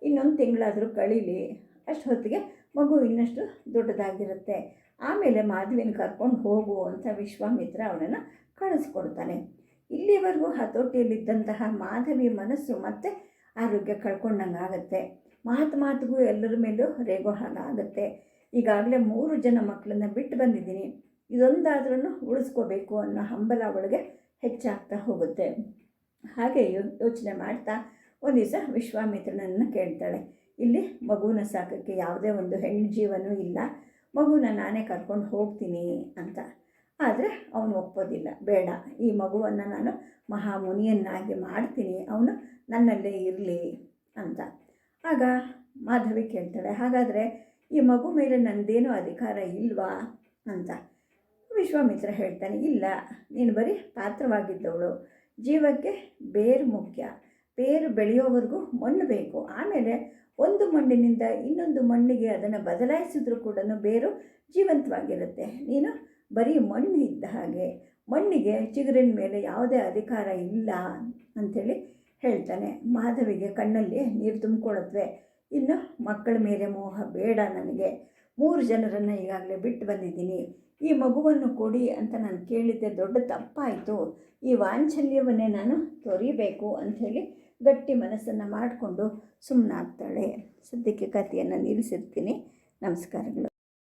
ಇನ್ನೊಂದು ತಿಂಗಳಾದರೂ ಕಳೀಲಿ ಅಷ್ಟು ಹೊತ್ತಿಗೆ ಮಗು ಇನ್ನಷ್ಟು ದೊಡ್ಡದಾಗಿರುತ್ತೆ. ಆಮೇಲೆ ಮಾಧುವಿನ ಕರ್ಕೊಂಡು ಹೋಗು ಅಂತ ವಿಶ್ವಾಮಿತ್ರ ಅವನನ್ನು ಕಳಿಸ್ಕೊಡ್ತಾನೆ. ಇಲ್ಲಿವರೆಗೂ ಹತೋಟಿಯಲ್ಲಿದ್ದಂತಹ ಮಾಧವಿ ಮನಸ್ಸು ಮತ್ತೆ ಆರೋಗ್ಯ ಕಳ್ಕೊಂಡಂಗೆ ಆಗುತ್ತೆ. ಮಾತು ಮಾತಿಗೂ ಎಲ್ಲರ ಮೇಲೂ ರೇಗೋ ಹಾಗಾಗುತ್ತೆ ಈಗಾಗಲೇ ಮೂರು ಜನ ಮಕ್ಕಳನ್ನ ಬಿಟ್ಟು ಬಂದಿದ್ದೀನಿ. ಇದೊಂದಾದ್ರೂ ಉಳಿಸ್ಕೋಬೇಕು ಅನ್ನೋ ಹಂಬಲ ಒಳಗೆ ಹೆಚ್ಚಾಗ್ತಾ ಹೋಗುತ್ತೆ. ಹಾಗೆ ಯೋಚನೆ ಮಾಡ್ತಾ ಒಂದು ದಿವಸ ವಿಶ್ವಾಮಿತ್ರನನ್ನು ಕೇಳ್ತಾಳೆ. ಇಲ್ಲಿ ಮಗುನ ಸಾಕೋಕ್ಕೆ ಯಾವುದೇ ಒಂದು ಹೆಣ್ಣು ಜೀವನೂ ಇಲ್ಲ. ಮಗುನ ನಾನೇ ಕರ್ಕೊಂಡು ಹೋಗ್ತೀನಿ ಅಂತ. ಆದರೆ ಅವನು ಒಪ್ಪೋದಿಲ್ಲ. ಬೇಡ. ಈ ಮಗುವನ್ನು ನಾನು ಮಹಾಮುನಿಯನ್ನಾಗಿ ಮಾಡ್ತೀನಿ. ಅವನು ನನ್ನಲ್ಲೇ ಇರಲಿ ಅಂತ. ಆಗ ಮಾಧವಿ ಕೇಳ್ತಾಳೆ, ಹಾಗಾದರೆ ಈ ಮಗು ಮೇಲೆ ನನ್ನದೇನು ಅಧಿಕಾರ ಇಲ್ವಾ ಅಂತ. ವಿಶ್ವಾಮಿತ್ರ ಹೇಳ್ತಾನೆ, ಇಲ್ಲ, ನೀನು ಬರೀ ಪಾತ್ರವಾಗಿದ್ದವಳು. ಜೀವಕ್ಕೆ ಬೇರು ಮುಖ್ಯ. ಬೇರು ಬೆಳೆಯೋವರೆಗೂ ಮಣ್ಣು ಬೇಕು. ಆಮೇಲೆ ಒಂದು ಮಣ್ಣಿನಿಂದ ಇನ್ನೊಂದು ಮಣ್ಣಿಗೆ ಅದನ್ನು ಬದಲಾಯಿಸಿದ್ರೂ ಕೂಡ ಬೇರು ಜೀವಂತವಾಗಿರುತ್ತೆ. ನೀನು ಬರೀ ಮಣ್ಣು ಇದ್ದ ಹಾಗೆ ಮಣ್ಣಿಗೆ ಚಿಗುರಿನ ಮೇಲೆ ಯಾವುದೇ ಅಧಿಕಾರ ಇಲ್ಲ ಅಂಥೇಳಿ ಹೇಳ್ತಾನೆ, ಮಾಧವಿಗೆ ಕಣ್ಣಲ್ಲಿ ನೀರು ತುಂಬಿಕೊಳ್ಳತ್ವೆ ಇನ್ನು ಮಕ್ಕಳ ಮೇಲೆ ಮೋಹ ಬೇಡ ನನಗೆ. ಮೂರು ಜನರನ್ನು ಈಗಾಗಲೇ ಬಿಟ್ಟು ಬಂದಿದ್ದೀನಿ. ಈ ಮಗುವನ್ನು ಕೊಡಿ ಅಂತ ನಾನು ಕೇಳಿದ್ದೆ, ದೊಡ್ಡ ತಪ್ಪಾಯಿತು. ಈ ವಾಂಛಲ್ಯವನ್ನೇ ನಾನು ತೊರಿಬೇಕು ಅಂಥೇಳಿ ಗಟ್ಟಿ ಮನಸ್ಸನ್ನು ಮಾಡಿಕೊಂಡು ಸುಮ್ಮನಾಗ್ತಾಳೆ ಸದ್ಯಕ್ಕೆ ಕಥೆಯನ್ನು ನಿಲ್ಲಿಸಿರ್ತೀನಿ. ನಮಸ್ಕಾರಗಳು.